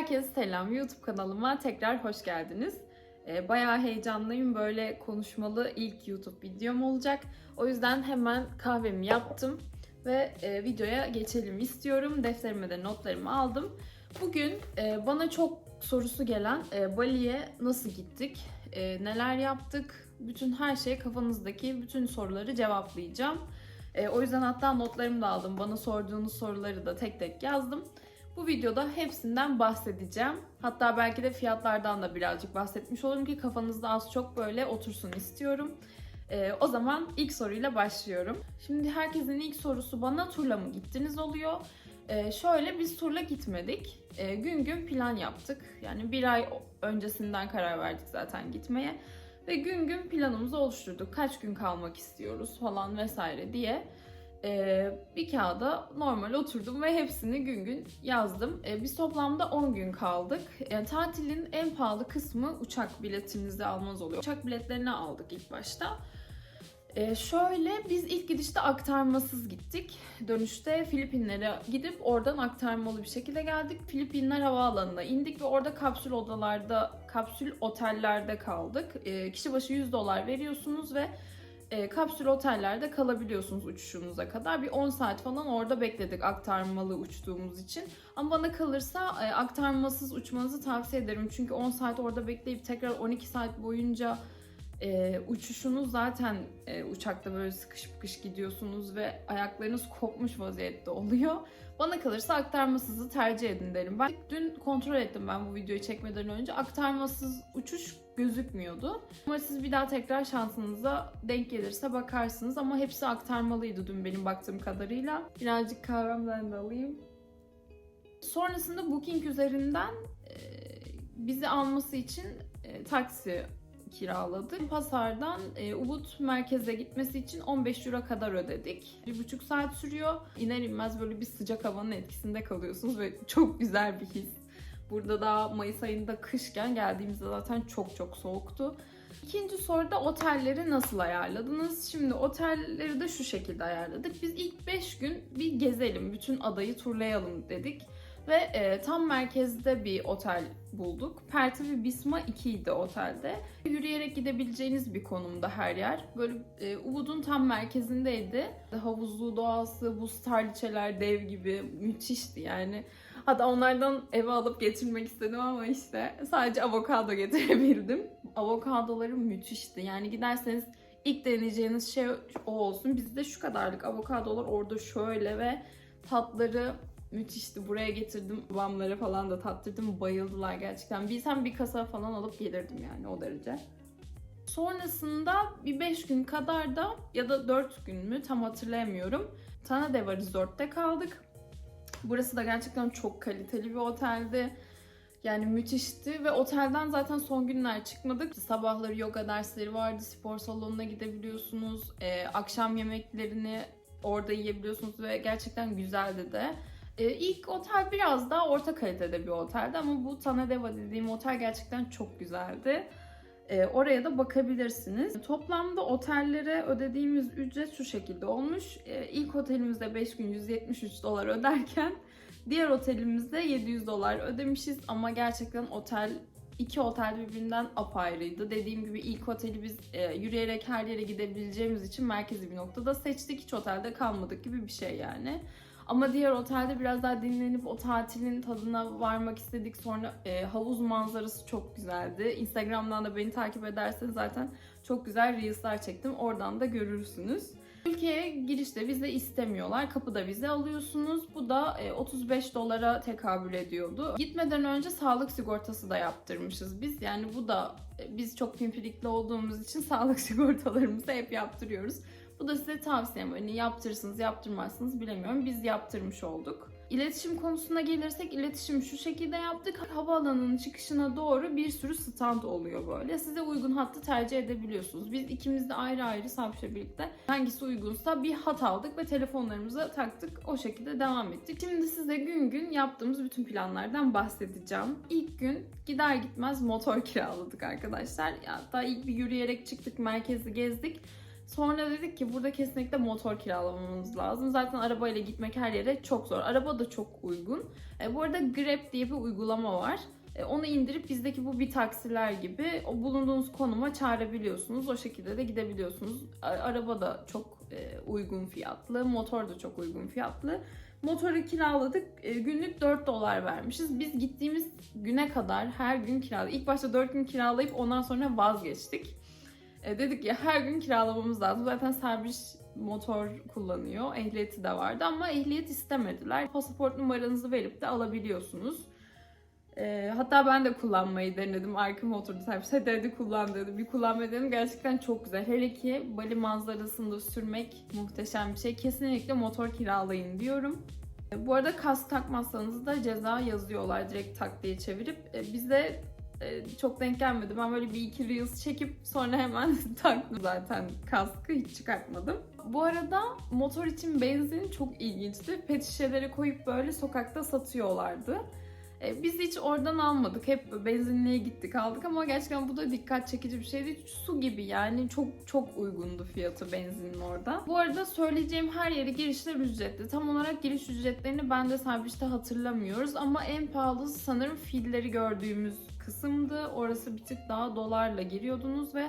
Herkese selam. YouTube kanalıma tekrar hoş geldiniz. Ee, bayağı heyecanlıyım. Böyle konuşmalı ilk YouTube videom olacak. O yüzden hemen kahvemi yaptım ve e, videoya geçelim istiyorum. Defterime de notlarımı aldım. Bugün e, bana çok sorusu gelen e, Bali'ye nasıl gittik, neler yaptık, bütün her şey kafanızdaki bütün soruları cevaplayacağım. O yüzden hatta notlarımı da aldım. Bana sorduğunuz soruları da tek tek yazdım. Bu videoda hepsinden bahsedeceğim. Hatta belki de fiyatlardan da birazcık bahsetmiş olurum ki kafanızda az çok böyle otursun istiyorum. Ee, o zaman ilk soruyla başlıyorum. Şimdi herkesin ilk sorusu bana turla mı gittiniz oluyor. Ee, şöyle biz turla gitmedik. Ee, gün gün plan yaptık. Yani bir ay öncesinden karar verdik zaten gitmeye. Ve gün gün planımızı oluşturduk. Kaç gün kalmak istiyoruz falan vesaire diye. Ee, bir kağıda normal oturdum ve hepsini gün gün yazdım. Ee, biz toplamda 10 gün kaldık. Yani tatilin en pahalı kısmı uçak biletinizi almanız oluyor. Uçak biletlerini aldık ilk başta. Ee, şöyle biz ilk gidişte aktarmasız gittik. Dönüşte Filipinlere gidip oradan aktarmalı bir şekilde geldik. Filipinler havaalanına indik ve orada kapsül odalarda, kapsül otellerde kaldık. Ee, kişi başı 100 dolar veriyorsunuz ve e, kapsül otellerde kalabiliyorsunuz uçuşunuza kadar. Bir 10 saat falan orada bekledik aktarmalı uçtuğumuz için. Ama bana kalırsa e, aktarmasız uçmanızı tavsiye ederim. Çünkü 10 saat orada bekleyip tekrar 12 saat boyunca e, uçuşunuz zaten e, uçakta böyle sıkış sıkış gidiyorsunuz ve ayaklarınız kopmuş vaziyette oluyor. Bana kalırsa aktarmasızı tercih edin derim. Ben dün kontrol ettim ben bu videoyu çekmeden önce. Aktarmasız uçuş gözükmüyordu. Ama siz bir daha tekrar şansınıza denk gelirse bakarsınız. Ama hepsi aktarmalıydı dün benim baktığım kadarıyla. Birazcık kahvemden de alayım. Sonrasında Booking üzerinden e, bizi alması için e, taksi kiraladık. Pasar'dan e, Ubud merkeze gitmesi için 15 euro kadar ödedik. Bir buçuk saat sürüyor. İner inmez böyle bir sıcak havanın etkisinde kalıyorsunuz ve çok güzel bir his. Burada da Mayıs ayında kışken geldiğimizde zaten çok çok soğuktu. İkinci soruda otelleri nasıl ayarladınız? Şimdi otelleri de şu şekilde ayarladık. Biz ilk 5 gün bir gezelim, bütün adayı turlayalım dedik. Ve e, tam merkezde bir otel bulduk. Pertivi Bisma 2 idi otelde. Yürüyerek gidebileceğiniz bir konumda her yer. Böyle e, Ubud'un tam merkezindeydi. Havuzlu doğası, buz tarliçeler dev gibi müthişti yani. Hatta onlardan eve alıp getirmek istedim ama işte sadece avokado getirebildim. Avokadoları müthişti. Yani giderseniz ilk deneyeceğiniz şey o olsun. Bizde şu kadarlık avokadolar orada şöyle ve tatları müthişti. Buraya getirdim. Babamlara falan da tattırdım. Bayıldılar gerçekten. Bilsem bir kasa falan alıp gelirdim yani o derece. Sonrasında bir 5 gün kadar da ya da 4 gün mü tam hatırlayamıyorum. Tanadeva Resort'ta kaldık. Burası da gerçekten çok kaliteli bir oteldi. Yani müthişti ve otelden zaten son günler çıkmadık. Sabahları yoga dersleri vardı, spor salonuna gidebiliyorsunuz. Ee, akşam yemeklerini orada yiyebiliyorsunuz ve gerçekten güzeldi de. Ee, ilk otel biraz daha orta kalitede bir oteldi ama bu Tanadeva dediğim otel gerçekten çok güzeldi. Ee, oraya da bakabilirsiniz. Toplamda otellere ödediğimiz ücret şu şekilde olmuş. Ee, ilk otelimizde 5 gün 173 dolar öderken diğer otelimizde 700 dolar ödemişiz ama gerçekten otel iki otel birbirinden apayrıydı. Dediğim gibi ilk oteli biz e, yürüyerek her yere gidebileceğimiz için merkezi bir noktada seçtik. Hiç otelde kalmadık gibi bir şey yani. Ama diğer otelde biraz daha dinlenip o tatilin tadına varmak istedik. Sonra e, havuz manzarası çok güzeldi. Instagram'dan da beni takip ederseniz zaten çok güzel reels'lar çektim. Oradan da görürsünüz. Ülkeye girişte vize istemiyorlar. Kapıda vize alıyorsunuz. Bu da e, 35 dolara tekabül ediyordu. Gitmeden önce sağlık sigortası da yaptırmışız biz. Yani bu da e, biz çok pimpirikli olduğumuz için sağlık sigortalarımızı hep yaptırıyoruz. Bu da size tavsiyem. Hani yaptırırsınız, yaptırmazsınız bilemiyorum. Biz yaptırmış olduk. İletişim konusuna gelirsek iletişim şu şekilde yaptık. Havaalanının çıkışına doğru bir sürü stand oluyor böyle. Size uygun hattı tercih edebiliyorsunuz. Biz ikimiz de ayrı ayrı Sabşa birlikte hangisi uygunsa bir hat aldık ve telefonlarımıza taktık. O şekilde devam ettik. Şimdi size gün gün yaptığımız bütün planlardan bahsedeceğim. İlk gün gider gitmez motor kiraladık arkadaşlar. Hatta ilk bir yürüyerek çıktık, merkezi gezdik. Sonra dedik ki burada kesinlikle motor kiralamamız lazım. Zaten arabayla gitmek her yere çok zor. Araba da çok uygun. E, bu arada Grab diye bir uygulama var. E, onu indirip bizdeki bu bir taksiler gibi o bulunduğunuz konuma çağırabiliyorsunuz. O şekilde de gidebiliyorsunuz. Araba da çok e, uygun fiyatlı, motor da çok uygun fiyatlı. Motoru kiraladık. E, günlük 4 dolar vermişiz. Biz gittiğimiz güne kadar her gün kiraladık. İlk başta 4 gün kiralayıp ondan sonra vazgeçtik. E, dedik ya her gün kiralamamız lazım. Zaten servis motor kullanıyor. Ehliyeti de vardı ama ehliyet istemediler. Pasaport numaranızı verip de alabiliyorsunuz. E, hatta ben de kullanmayı denedim. Arkama oturdu servis. Hadi hadi kullan dedi. Bir kullanmayı denedim. Gerçekten çok güzel. Hele ki Bali manzarasında sürmek muhteşem bir şey. Kesinlikle motor kiralayın diyorum. E, Bu arada kask takmazsanız da ceza yazıyorlar direkt tak diye çevirip. E, Bize çok denk gelmedi. Ben böyle bir iki reels çekip sonra hemen taktım zaten kaskı hiç çıkartmadım. Bu arada motor için benzin çok ilginçti. Pet şişeleri koyup böyle sokakta satıyorlardı. E, Biz hiç oradan almadık. Hep benzinliğe gittik aldık ama gerçekten bu da dikkat çekici bir şeydi. Su gibi yani çok çok uygundu fiyatı benzinin orada. Bu arada söyleyeceğim her yere girişler ücretli. Tam olarak giriş ücretlerini ben de Sabiş'te hatırlamıyoruz ama en pahalısı sanırım filleri gördüğümüz kısımdı. Orası bir tık daha dolarla giriyordunuz ve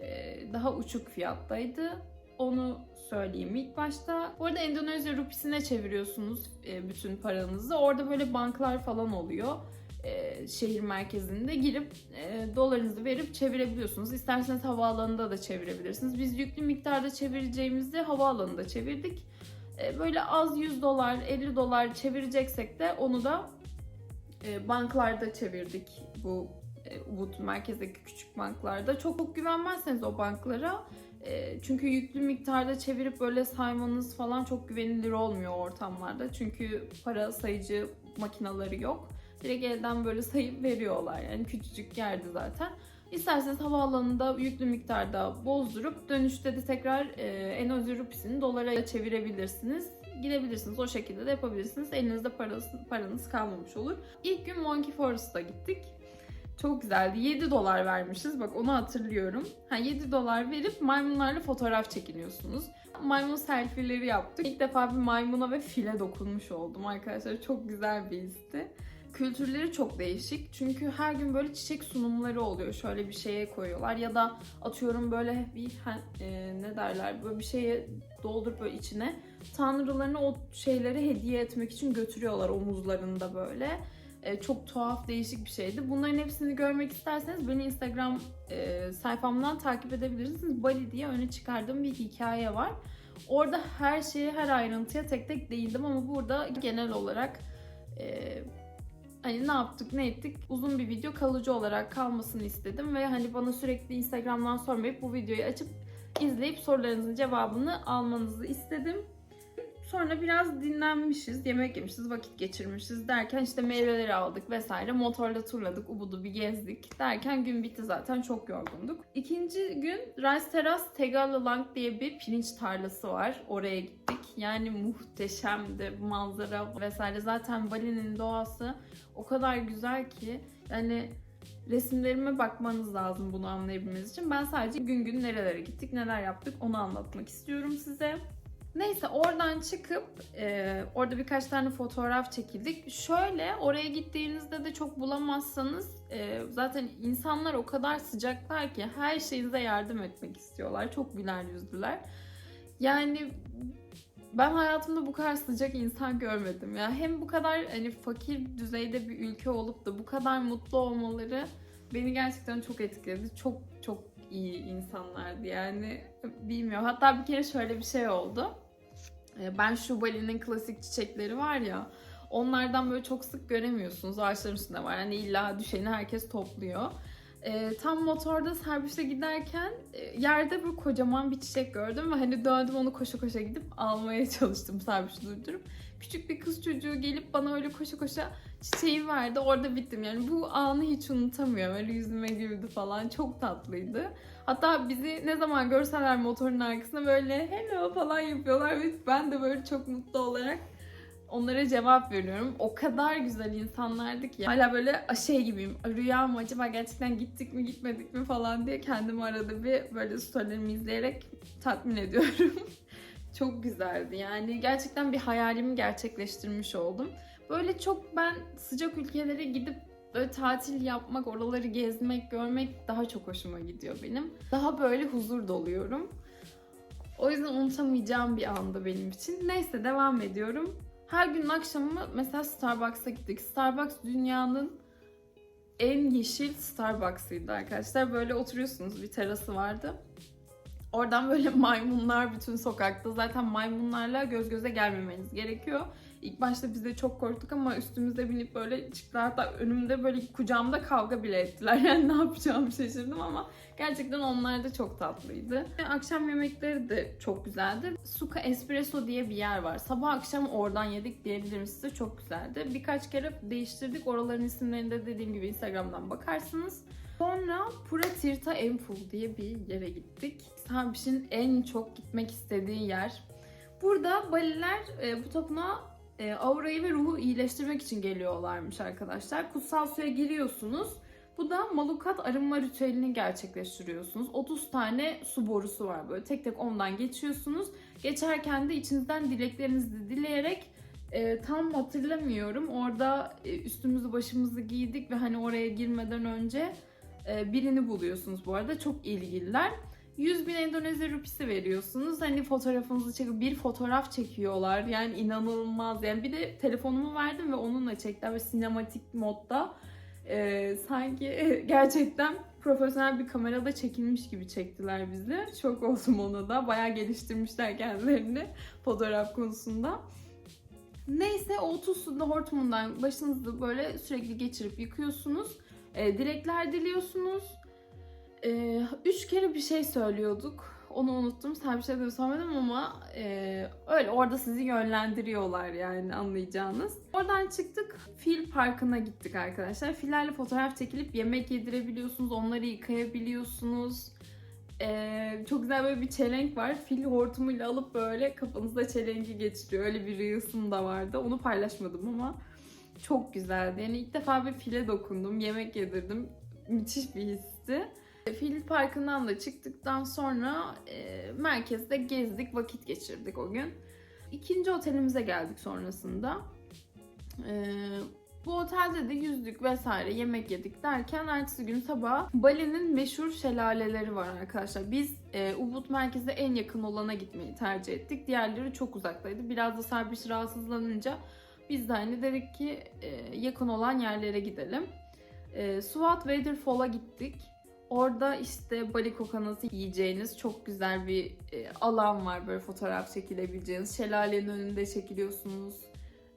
e, daha uçuk fiyattaydı. Onu söyleyeyim ilk başta. Bu arada Endonezya rupisine çeviriyorsunuz e, bütün paranızı. Orada böyle banklar falan oluyor. E, şehir merkezinde girip dolarınızı verip çevirebiliyorsunuz. İsterseniz havaalanında da çevirebilirsiniz. Biz yüklü miktarda çevireceğimizde havaalanında çevirdik. Böyle az 100 dolar, 50 dolar çevireceksek de onu da banklarda çevirdik bu e, Ubud merkezdeki küçük banklarda. Çok, çok güvenmezseniz o banklara e, çünkü yüklü miktarda çevirip böyle saymanız falan çok güvenilir olmuyor ortamlarda. Çünkü para sayıcı makinaları yok. Direkt elden böyle sayıp veriyorlar. Yani küçücük yerdi zaten. İsterseniz havaalanında yüklü miktarda bozdurup dönüşte de tekrar e, Endonezya rupisini dolara çevirebilirsiniz. Gidebilirsiniz. O şekilde de yapabilirsiniz. Elinizde parası, paranız kalmamış olur. İlk gün Monkey Forest'a gittik. Çok güzeldi. 7 dolar vermişiz. Bak onu hatırlıyorum. Ha 7 dolar verip maymunlarla fotoğraf çekiniyorsunuz. Maymun selfie'leri yaptık. İlk defa bir maymuna ve file dokunmuş oldum arkadaşlar. Çok güzel bir histi. Kültürleri çok değişik. Çünkü her gün böyle çiçek sunumları oluyor. Şöyle bir şeye koyuyorlar ya da atıyorum böyle bir e, ne derler böyle bir şeye doldurup böyle içine tanrılarına o şeyleri hediye etmek için götürüyorlar omuzlarında böyle. E, çok tuhaf, değişik bir şeydi. Bunların hepsini görmek isterseniz beni Instagram e, sayfamdan takip edebilirsiniz. Bali diye öne çıkardığım bir hikaye var. Orada her şeye, her ayrıntıya tek tek değindim ama burada genel olarak e, hani ne yaptık, ne ettik uzun bir video kalıcı olarak kalmasını istedim ve hani bana sürekli Instagram'dan sormayıp bu videoyu açıp izleyip sorularınızın cevabını almanızı istedim. Sonra biraz dinlenmişiz, yemek yemişiz, vakit geçirmişiz derken işte meyveleri aldık vesaire. Motorla turladık, Ubud'u bir gezdik derken gün bitti zaten çok yorgunduk. İkinci gün Rice Terrace Tegalalang diye bir pirinç tarlası var. Oraya gittik. Yani muhteşemdi manzara vesaire. Zaten Bali'nin doğası o kadar güzel ki yani resimlerime bakmanız lazım bunu anlayabilmeniz için. Ben sadece gün gün nerelere gittik, neler yaptık onu anlatmak istiyorum size. Neyse oradan çıkıp e, orada birkaç tane fotoğraf çekildik. Şöyle oraya gittiğinizde de çok bulamazsanız e, zaten insanlar o kadar sıcaklar ki her şeyinize yardım etmek istiyorlar. Çok güler yüzlüler. Yani ben hayatımda bu kadar sıcak insan görmedim ya. Hem bu kadar hani fakir düzeyde bir ülke olup da bu kadar mutlu olmaları beni gerçekten çok etkiledi. Çok çok iyi insanlardı yani bilmiyorum. Hatta bir kere şöyle bir şey oldu. Ee, Ben şu Bali'nin klasik çiçekleri var ya onlardan böyle çok sık göremiyorsunuz. Ağaçların üstünde var. Yani illa düşeni herkes topluyor. Ee, tam motorda servise giderken e, yerde böyle kocaman bir çiçek gördüm ve hani döndüm onu koşa koşa gidip almaya çalıştım servisi durdurup. Küçük bir kız çocuğu gelip bana öyle koşa koşa çiçeği verdi. Orada bittim. Yani bu anı hiç unutamıyorum. Öyle yüzüme güldü falan. Çok tatlıydı. Hatta bizi ne zaman görseler motorun arkasında böyle hello falan yapıyorlar ve ben de böyle çok mutlu olarak Onlara cevap veriyorum. O kadar güzel insanlardı ki. Hala böyle şey gibiyim. Rüya mı acaba gerçekten gittik mi gitmedik mi falan diye kendimi arada bir böyle storylerimi izleyerek tatmin ediyorum. çok güzeldi. Yani gerçekten bir hayalimi gerçekleştirmiş oldum. Böyle çok ben sıcak ülkelere gidip böyle tatil yapmak, oraları gezmek, görmek daha çok hoşuma gidiyor benim. Daha böyle huzur doluyorum. O yüzden unutamayacağım bir andı benim için. Neyse devam ediyorum. Her gün akşamı mesela Starbucks'a gittik. Starbucks dünyanın en yeşil Starbucks'ıydı arkadaşlar. Böyle oturuyorsunuz bir terası vardı. Oradan böyle maymunlar bütün sokakta. Zaten maymunlarla göz göze gelmemeniz gerekiyor. İlk başta biz de çok korktuk ama üstümüze binip böyle çıktılar. Hatta önümde böyle kucağımda kavga bile ettiler. Yani ne yapacağımı şaşırdım ama gerçekten onlar da çok tatlıydı. Ve Akşam yemekleri de çok güzeldi. Suka Espresso diye bir yer var. Sabah akşam oradan yedik diyebilirim size. Çok güzeldi. Birkaç kere değiştirdik. Oraların isimlerini de dediğim gibi Instagram'dan bakarsınız. Sonra Pura Tirta Empul diye bir yere gittik. Sambiş'in en çok gitmek istediği yer. Burada Baliler e, bu tapınağa e, aurayı ve ruhu iyileştirmek için geliyorlarmış arkadaşlar. Kutsal suya giriyorsunuz. Bu da Malukat arınma ritüelini gerçekleştiriyorsunuz. 30 tane su borusu var böyle. Tek tek ondan geçiyorsunuz. Geçerken de içinizden dileklerinizi dileyerek e, tam hatırlamıyorum. Orada e, üstümüzü başımızı giydik ve hani oraya girmeden önce birini buluyorsunuz bu arada. Çok ilgililer. 100 bin Endonezya rupisi veriyorsunuz. Hani fotoğrafınızı çekip bir fotoğraf çekiyorlar. Yani inanılmaz. Yani bir de telefonumu verdim ve onunla çektiler ve sinematik modda e, sanki gerçekten profesyonel bir kamerada çekilmiş gibi çektiler bizi. Çok oldum ona da. Bayağı geliştirmişler kendilerini fotoğraf konusunda. Neyse o 30 suda hortumundan başınızı böyle sürekli geçirip yıkıyorsunuz. E, dilekler diliyorsunuz. E, üç kere bir şey söylüyorduk. Onu unuttum. Sen bir şey de söylemedim ama e, öyle orada sizi yönlendiriyorlar yani anlayacağınız. Oradan çıktık. Fil parkına gittik arkadaşlar. Fillerle fotoğraf çekilip yemek yedirebiliyorsunuz. Onları yıkayabiliyorsunuz. E, çok güzel böyle bir çelenk var. Fil hortumuyla alıp böyle kafanızda çelengi geçiriyor. Öyle bir reels'ım da vardı. Onu paylaşmadım ama çok güzeldi. Yani ilk defa bir file dokundum. Yemek yedirdim. Müthiş bir histi. Fil Parkı'ndan da çıktıktan sonra e, merkezde gezdik, vakit geçirdik o gün. İkinci otelimize geldik sonrasında. E, bu otelde de yüzdük vesaire, yemek yedik derken ertesi gün sabah Bali'nin meşhur şelaleleri var arkadaşlar. Biz e, Ubud merkeze en yakın olana gitmeyi tercih ettik. Diğerleri çok uzaktaydı. Biraz da Serbiş rahatsızlanınca biz de hani dedik ki e, yakın olan yerlere gidelim. E, Suat Waterfall'a gittik. Orada işte Bali kokonatı yiyeceğiniz çok güzel bir e, alan var böyle fotoğraf çekilebileceğiniz. Şelalenin önünde çekiliyorsunuz.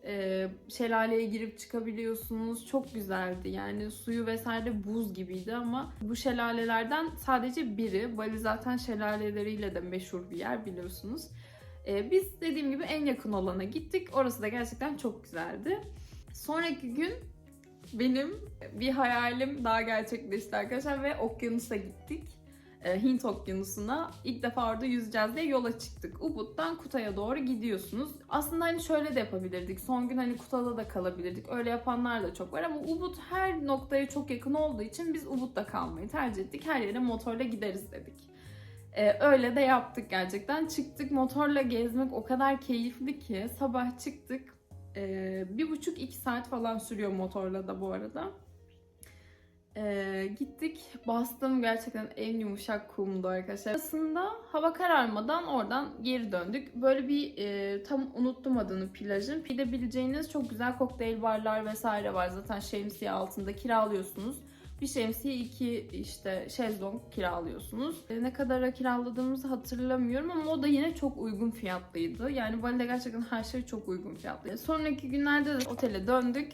E, şelaleye girip çıkabiliyorsunuz. Çok güzeldi yani suyu vesaire buz gibiydi ama bu şelalelerden sadece biri. Bali zaten şelaleleriyle de meşhur bir yer biliyorsunuz. E, biz dediğim gibi en yakın olana gittik. Orası da gerçekten çok güzeldi. Sonraki gün benim bir hayalim daha gerçekleşti arkadaşlar ve okyanusa gittik. Ee, Hint okyanusuna ilk defa orada yüzeceğiz diye yola çıktık. Ubud'dan Kuta'ya doğru gidiyorsunuz. Aslında hani şöyle de yapabilirdik. Son gün hani Kuta'da da kalabilirdik. Öyle yapanlar da çok var ama Ubud her noktaya çok yakın olduğu için biz Ubud'da kalmayı tercih ettik. Her yere motorla gideriz dedik. Ee, öyle de yaptık gerçekten. Çıktık motorla gezmek o kadar keyifli ki sabah çıktık ee, bir buçuk iki saat falan sürüyor motorla da bu arada. Ee, gittik bastım gerçekten en yumuşak kumdu arkadaşlar. Aslında hava kararmadan oradan geri döndük. Böyle bir e, tam unuttum adını plajın. Gidebileceğiniz çok güzel kokteyl barlar vesaire var. Zaten şemsiye altında kiralıyorsunuz. Bir şemsiye iki işte şezlong kiralıyorsunuz. E, Ne kadara kiraladığımızı hatırlamıyorum ama o da yine çok uygun fiyatlıydı. Yani Bali'de gerçekten her şey çok uygun fiyatlıydı. Sonraki günlerde de otele döndük.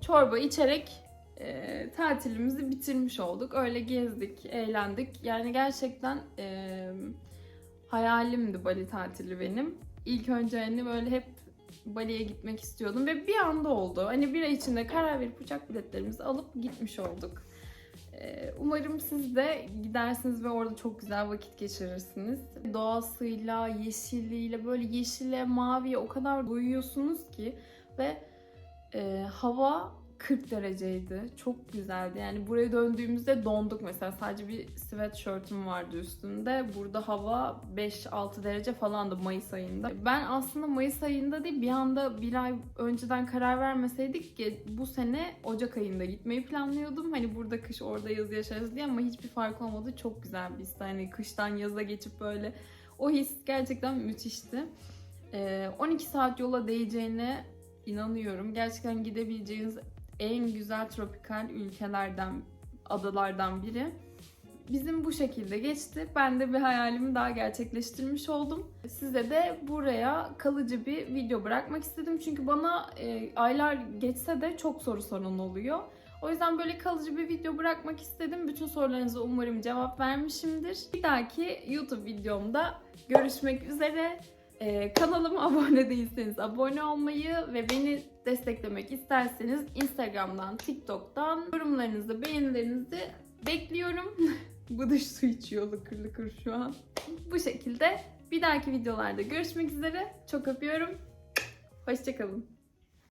Çorba içerek e, tatilimizi bitirmiş olduk. Öyle gezdik, eğlendik. Yani gerçekten e, hayalimdi Bali tatili benim. İlk önce hani böyle hep Bali'ye gitmek istiyordum ve bir anda oldu. Hani bir ay içinde karar verip uçak biletlerimizi alıp gitmiş olduk. Ee, Umarım siz de gidersiniz ve orada çok güzel vakit geçirirsiniz. Doğasıyla, yeşilliğiyle, böyle yeşile, maviye o kadar doyuyorsunuz ki ve e, hava 40 dereceydi. Çok güzeldi. Yani buraya döndüğümüzde donduk mesela. Sadece bir sweatshirt'üm vardı üstünde. Burada hava 5-6 derece falandı Mayıs ayında. Ben aslında Mayıs ayında değil bir anda bir ay önceden karar vermeseydik ki bu sene Ocak ayında gitmeyi planlıyordum. Hani burada kış orada yaz yaşarız diye ama hiçbir fark olmadı. Çok güzel bir his. Hani kıştan yaza geçip böyle o his gerçekten müthişti. Ee, 12 saat yola değeceğine inanıyorum. Gerçekten gidebileceğiniz en güzel tropikal ülkelerden, adalardan biri. Bizim bu şekilde geçti. Ben de bir hayalimi daha gerçekleştirmiş oldum. Size de buraya kalıcı bir video bırakmak istedim. Çünkü bana e, aylar geçse de çok soru soran oluyor. O yüzden böyle kalıcı bir video bırakmak istedim. Bütün sorularınıza umarım cevap vermişimdir. Bir dahaki YouTube videomda görüşmek üzere. Ee, kanalıma abone değilseniz abone olmayı ve beni desteklemek isterseniz Instagram'dan, TikTok'tan yorumlarınızı, beğenilerinizi bekliyorum. Bu dış su içiyor lıkır lıkır şu an. Bu şekilde bir dahaki videolarda görüşmek üzere. Çok öpüyorum. Hoşçakalın.